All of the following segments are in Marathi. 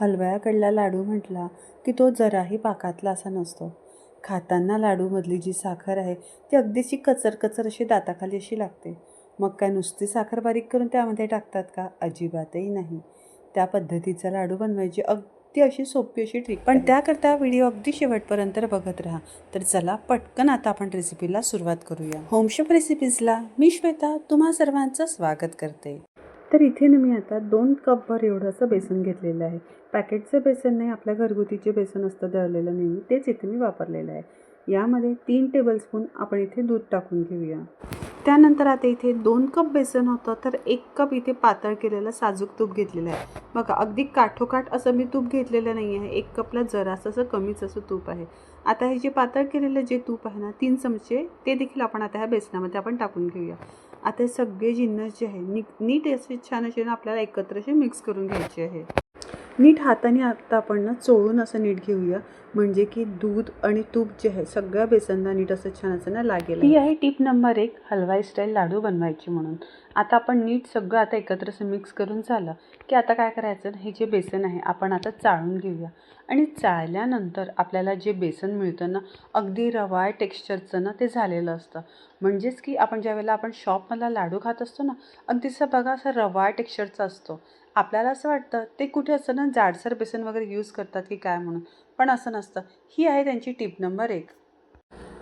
हलवयाकडला लाडू म्हटला की तो जराही पाकातला असा नसतो. खाताना लाडूमधली जी साखर आहे ती अगदीशी कचर कचर अशी दाताखाली अशी लागते. मग काय नुसती साखर बारीक करून त्यामध्ये टाकतात का? अजिबातही नाही. त्या पद्धतीचा लाडू बनवायची अगदी अशी सोपी अशी ट्रिक पण त्याकरता व्हिडिओ अगदी शेवटपर्यंत बघत राहा. तर चला पटकन आता आपण रेसिपीला सुरुवात करूया. होमशेफ रेसिपीजला मी श्वेता तुम्हा सर्वांचं स्वागत करते. तर इथे ना मी आता दोन कपभर एवढंसं बेसन घेतलेलं आहे. पॅकेटचं बेसन नाही आपल्या घरगुतीचे बेसन असतं दळलेलं नेहमी तेच इथे मी वापरलेलं आहे. यामध्ये तीन टेबलस्पून आपण इथे दूध टाकून घेऊया. त्यानंतर आता इथे दोन कप बेसन होतं तर एक कप इथे पातळ केलेलं साजूक तूप घेतलेलं आहे. बघा अगदी काठोकाठ असं मी तूप घेतलेलं नाही आहे. एक कपला जरासं असं कमीच असं तूप आहे. आता हे जे पातळ केलेलं जे तूप आहे ना तीन चमचे ते देखील आपण आता ह्या बेसनामध्ये आपण टाकून घेऊया. आता सगळे जिन्नस जे आहे. नीट नीट असे छान असे ना आपल्याला एकत्र असे मिक्स करून घ्यायचे आहे. नीट हाताने आता आपण ना चोळून असं नीट घेऊया. म्हणजे की दूध आणि तूप जे आहे सगळ्या बेसनला नीट असं छान असं ना लागेल. ही आहे टीप नंबर एक हलवाई स्टाईल लाडू बनवायची म्हणून. आता आपण नीट सगळं आता एकत्र असं मिक्स करून झालं की आता काय करायचं हे जे बेसन आहे आपण आता चाळून घेऊया. आणि चाळल्यानंतर आपल्याला जे बेसन मिळतं ना अगदी रवाळ टेक्स्चरचं ना ते झालेलं असतं. म्हणजेच की आपण ज्यावेळेला आपण शॉपमधला लाडू खात असतो ना अगदीचं बघा असं रवाळ टेक्स्चरचा असतो. आपल्याला असं वाटतं ते कुठे असं ना जाडसर बेसन वगैरे यूज करतात की काय म्हणून. पण असं नसतं. ही आहे त्यांची टिप नंबर एक.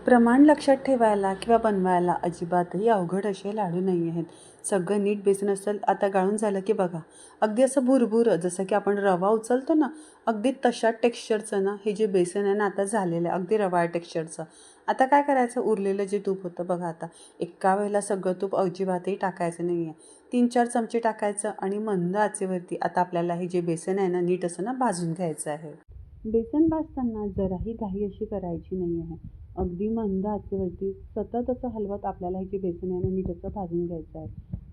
प्रमाण लक्षात ठेवायला किंवा बनवायला अजिबातही अवघड असे लाडू नाही आहेत. सगळं नीट बेसन असेल आता गाळून झालं की बघा. अगदी असं भुरभुरं जसं की आपण रवा उचलतो ना अगदी तशा टेक्स्चरचं ना हे जे बेसन आहे ना आता झालेलं आहे अगदी रवा टेक्स्चरचं आता काय करायचं? उरलेलं जे तूप होतं बघा आता. एका वेळेला सगळं तूप अजिबातही टाकायचं नाही आहे. तीन चार चमचे टाकायचं आणि मंद आचेवरती आता आपल्याला हे जे बेसन आहे ना नीट असं ना भाजून घ्यायचं आहे. बेसन भाजताना जराही घाई अशी करायची नाही आहे. अगदी मंद आचेवरती सतत असं हलवत आपल्याला हे जे बेसन आहे ना नीट असं भाजून घ्यायचं आहे.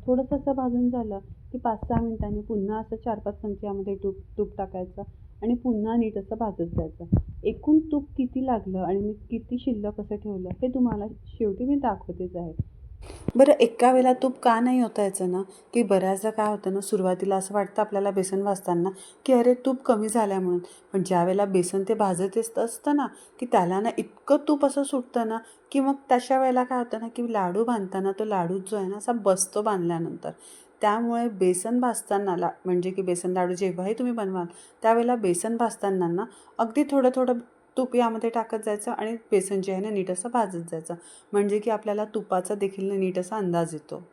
थोडंसं असं भाजून झालं की पाच सहा मिनटांनी पुन्हा असं चार पाच चमच्यामध्ये तूप तूप टाकायचं आणि पुन्हा नीट असं भाजत जायचं. एकूण तूप किती लागलं आणि मी किती शिल्लक असं ठेवलं हे तुम्हाला शेवटी मी दाखवतेच आहे. बरं एका वेळेला तूप का नाही होता याचं ना? की बऱ्याचदा काय होतं ना सुरुवातीला असं वाटतं आपल्याला बेसन भाजताना की अरे तूप कमी झालं म्हणून. पण ज्या वेळेला बेसन ते भाजत असतं असतं ना की त्याला ना इतकं तूप असं सुटतं ना की मग तशा वेळेला काय होतं ना की लाडू बांधताना तो लाडू जो आहे ना असा बसतो बांधल्यानंतर. त्यामुळे बेसन भाजताना ला म्हणजे की बेसन लाडू जेव्हाही तुम्ही बनवाल त्यावेळेला बेसन भाजताना ना अगदी थोडं थोडं तूप यामध्ये टाकत जायचं आणि बेसन जे आहे ना नीट असं भाजत जायचं. म्हणजे की आपल्याला तुपाचा देखील ना नीट असा अंदाज येतो.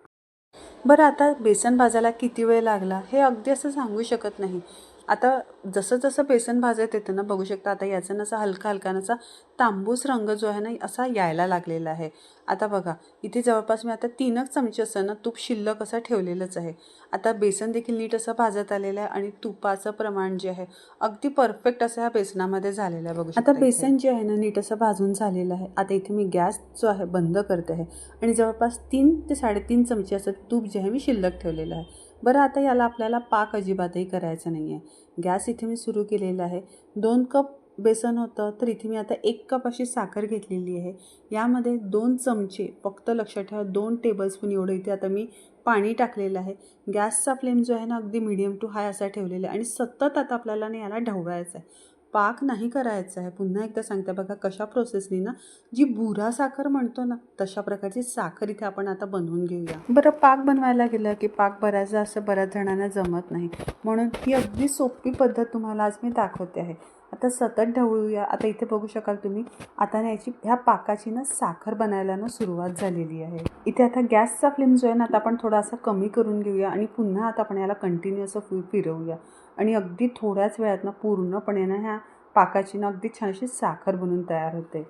बरं आता बेसन भाजायला किती वेळ लागला हे अगदी असं सांगू शकत नाही. आता जसं जसं बेसन भाजत येतं ना बघू शकता आता याचा नसा हलका हलका नसा तांबूस रंग जो आहे ना असा यायला लागलेला आहे. आता बघा इथे जवळपास मी आता तीनच चमचे असं ना तूप शिल्लक असं ठेवलेलंच आहे. आता बेसन देखील नीट असं भाजत आलेलं आहे आणि तुपाचं प्रमाण जे आहे अगदी परफेक्ट असं ह्या बेसनामध्ये झालेलं आहे बघू आता बेसन जे आहे ना नीट असं भाजून झालेलं आहे. आता इथे मी गॅस जो आहे बंद करते आहे. आणि जवळपास तीन ते साडेतीन चमचे असं तूप जे आहे मी शिल्लक ठेवलेलं आहे. बरं आता याला आपल्याला पाक अजिबातही करायचं नाही आहे गॅस इथे मी सुरू केलेला आहे. दोन कप बेसन होतं तर इथे मी आता एक कप अशी साखर घेतलेली आहे. यामध्ये दोन चमचे फक्त लक्षात ठेवा दोन टेबलस्पून एवढं इथे आता मी पाणी टाकलेलं आहे. गॅसचा फ्लेम जो आहे ना अगदी मिडियम टू हाय असा ठेवलेला आहे. आणि सतत आता आपल्याला ना याला ढवळायचं आहे. पाक नाही करायचा आहे. पुन्हा एकदा सांगते बघा कशा प्रोसेसनी ना जी बुरा साखर म्हणतो ना तशा प्रकारची साखर इथे आपण आता बनवून घेऊया. बरं पाक बनवायला गेलं की पाक बऱ्याचदा असं बऱ्याच जणांना जमत नाही. म्हणून ही अगदी सोपी पद्धत तुम्हाला आज मी दाखवते आहे. आता सतत ढवळूया. आता इथे बघू शकाल तुम्ही आता ना याची ह्या पाकाची ना साखर बनायला ना सुरुवात झालेली आहे. इथे आता गॅसचा फ्लेम जो आहे ना आता आपण थोडासा कमी करून घेऊया आणि पुन्हा आता आपण याला कंटिन्यू असं फुल फिरवूया. आणि अगदी थोड्याच वेळात ना पूर्णपणे ना ह्या पाकाची ना अगदी छान अशी साखर बनून तयार होते.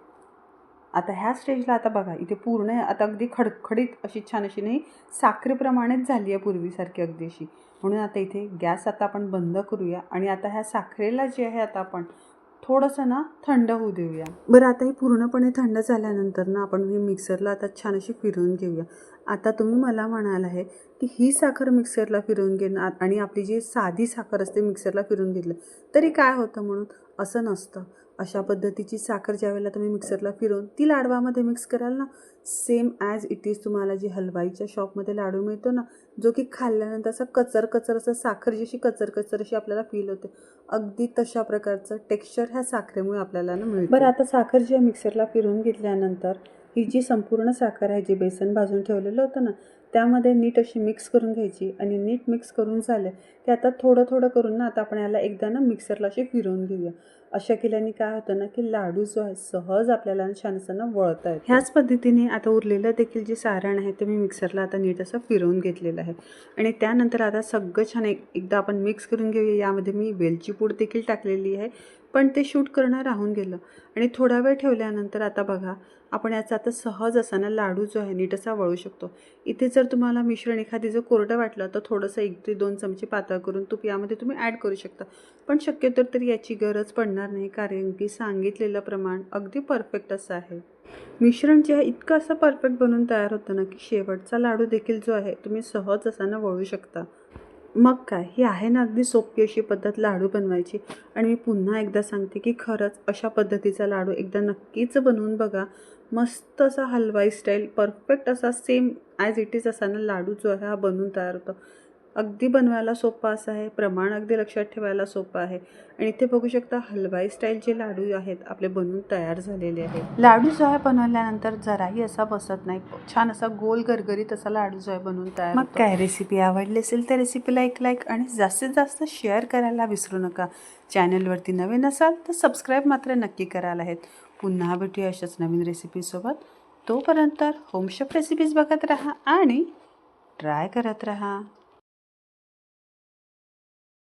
आता ह्या स्टेजला आता बघा इथे पूर्ण आता अगदी खडखडीत अशी छान अशी नाही साखरेप्रमाणेच झाली आहे पूर्वीसारखी अगदी अशी. म्हणून आता इथे गॅस आता आपण बंद करूया आणि आता ह्या साखरेला जे आहे आता आपण थोडंसं ना थंड होऊ देऊया. बरं आता हे पूर्णपणे थंड झाल्यानंतर ना आपण हे मिक्सरला आता छान अशी फिरवून घेऊया. आता तुम्ही मला म्हणाल आहे की ही साखर मिक्सरला फिरवून घेणं आणि आपली जी साधी साखर असते मिक्सरला फिरवून घेतलं तरी काय होतं म्हणून? असं नसतं. अशा पद्धतीची साखर ज्या वेळेला तुम्ही मिक्सरला फिरवून ती लाडवामध्ये मिक्स कराल ना सेम ॲज इट इज तुम्हाला जी हलवाईच्या शॉपमध्ये लाडू मिळतो ना जो की खाल्ल्यानंतर असा कचर कचर असं साखर जशी कचर कचर अशी आपल्याला फील होते. अगदी तशा प्रकारचं टेक्स्चर ह्या साखरेमुळे आपल्याला ना मिळतं. बरं आता साखर जी मिक्सरला फिरवून घेतल्यानंतर ही जी संपूर्ण साखर आहे जी बेसन भाजून ठेवलेलं होतं ना त्यामध्ये नीट अशी मिक्स करून घ्यायची आणि नीट मिक्स करून झालं की आता थोडं थोडं करून ना आता आपण याला एकदा ना मिक्सरला अशी फिरवून घेऊया. अशा केल्याने काय होतं ना की लाडू जो आहे सहज आपल्याला छान असं ना वळता ह्याच पद्धतीने आता उरलेलं देखील जे सारण आहे ते मी मिक्सरला आता नीट असं फिरवून घेतलेलं आहे. आणि त्यानंतर आता सगळं छान एक एकदा आपण मिक्स करून घेऊया. यामध्ये मी वेलची पूड देखील टाकलेली आहे. पण ते शूट करणं राहून गेलं. आणि थोडा वेळ ठेवल्यानंतर आता बघा आपण याचा आता सहज असाना लाडू जो आहे नीट असा वळू शकतो. इथे जर तुम्हाला मिश्रण एखादी जर कोरडं वाटलं तर थोडंसं एक ते दोन चमचे पातळ करून तूप यामध्ये तुम्ही ॲड करू शकता. पण शक्यतो तरी याची गरज पडणार नाही कारण की सांगितलेलं प्रमाण अगदी परफेक्ट असं आहे. मिश्रण जे आहे इतकं असं परफेक्ट बनून तयार होतं ना की शेवटचा लाडू देखील जो आहे तुम्ही सहज असा ना वळू शकता. मग काय? ही आहे ना अगदी सोपी अशी पद्धत लाडू बनवायची. आणि मी पुन्हा एकदा सांगते की खरंच अशा पद्धतीचा लाडू एकदा नक्कीच बनवून बघा. मस्त असा हलवाई स्टाईल परफेक्ट असा सेम ॲज इट इज असा ना लाडू जो आहे हा बनवून तयार होतो. अगदी बनवायला सोपा असा आहे प्रमाण अगदी लक्षात ठेवायला सोपं आहे. आणि इथे बघू शकता हलवाई स्टाईल जे लाडू आहेत आपले बनवून तयार झालेले आहेत. लाडू जो आहे बनवल्यानंतर जराही असा बसत नाही. छान असा गोल गरगरीत असा लाडू जो आहे बनवून तयार मग काय रेसिपी आवडली असेल तर रेसिपीला एक लाईक आणि जास्तीत जास्त शेअर करायला विसरू नका. चॅनलवरती नवीन असाल तर सबस्क्राईब मात्र नक्की करायला आहेत. पुन्हा भेटूया अशाच नवीन रेसिपीसोबत तोपर्यंत होमशेफ रेसिपीज बघत राहा आणि ट्राय करत राहा.